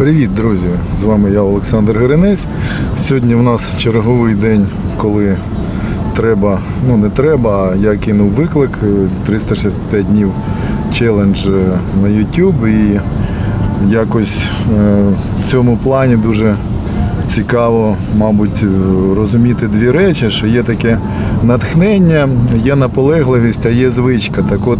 Привіт, друзі! З вами я, Олександр Геренець. Сьогодні в нас черговий день, коли треба, ну не треба, а я кинув виклик е, 365 днів челендж е, на YouTube і якось е, в цьому плані дуже цікаво, мабуть, е, розуміти дві речі, що є таке натхнення, є наполегливість, а є звичка. Так от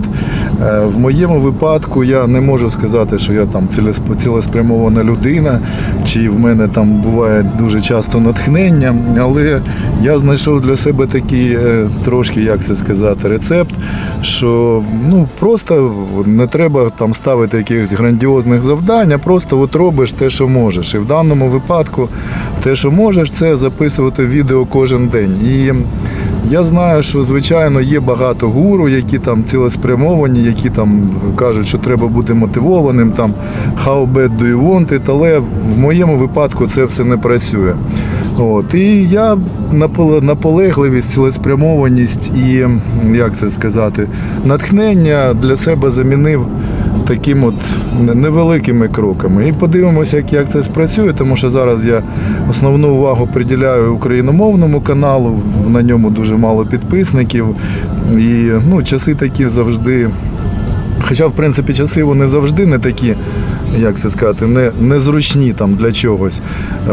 е, в моєму випадку я не можу сказати, що я там цілесп- цілеспрямована людина, чи в мене там буває дуже часто натхнення, але я знайшов для себе такий е, трошки, як це сказати, рецепт, що ну просто не треба там ставити якихось грандіозних завдань, а просто от робиш те, що можеш. І в даному випадку те, що можеш, це записувати відео кожен день. І я знаю, що звичайно є багато гуру, які там цілеспрямовані, які там кажуть, що треба бути мотивованим, там how bad do you want it, але в моєму випадку це все не працює. От. І я наполегливість, цілеспрямованість і, як це сказати, натхнення для себе замінив таким от невеликими кроками. І подивимося, як, як це спрацює, тому що зараз я основну увагу приділяю україномовному каналу, на ньому дуже мало підписників. І ну, часи такі завжди. Хоча, в принципі, часи вони завжди не такі, як це сказати, не, незручні там для чогось.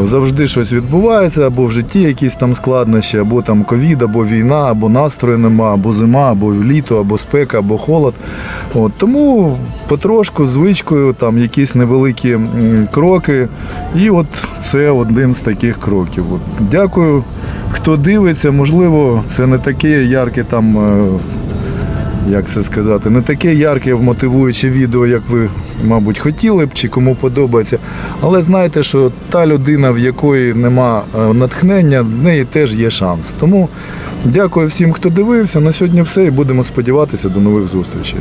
Завжди щось відбувається, або в житті якісь там складнощі, або там ковід, або війна, або настрою нема, або зима, або літо, або спека, або холод. От, тому потрошку, звичкою, там якісь невеликі кроки. І от це один з таких кроків. От, дякую, хто дивиться. Можливо, це не таке ярке там. Як це сказати, не таке ярке мотивуюче відео, як ви, мабуть, хотіли б чи кому подобається. Але знайте, що та людина, в якої нема е, натхнення, в неї теж є шанс. Тому дякую всім, хто дивився. На сьогодні все і будемо сподіватися до нових зустрічей.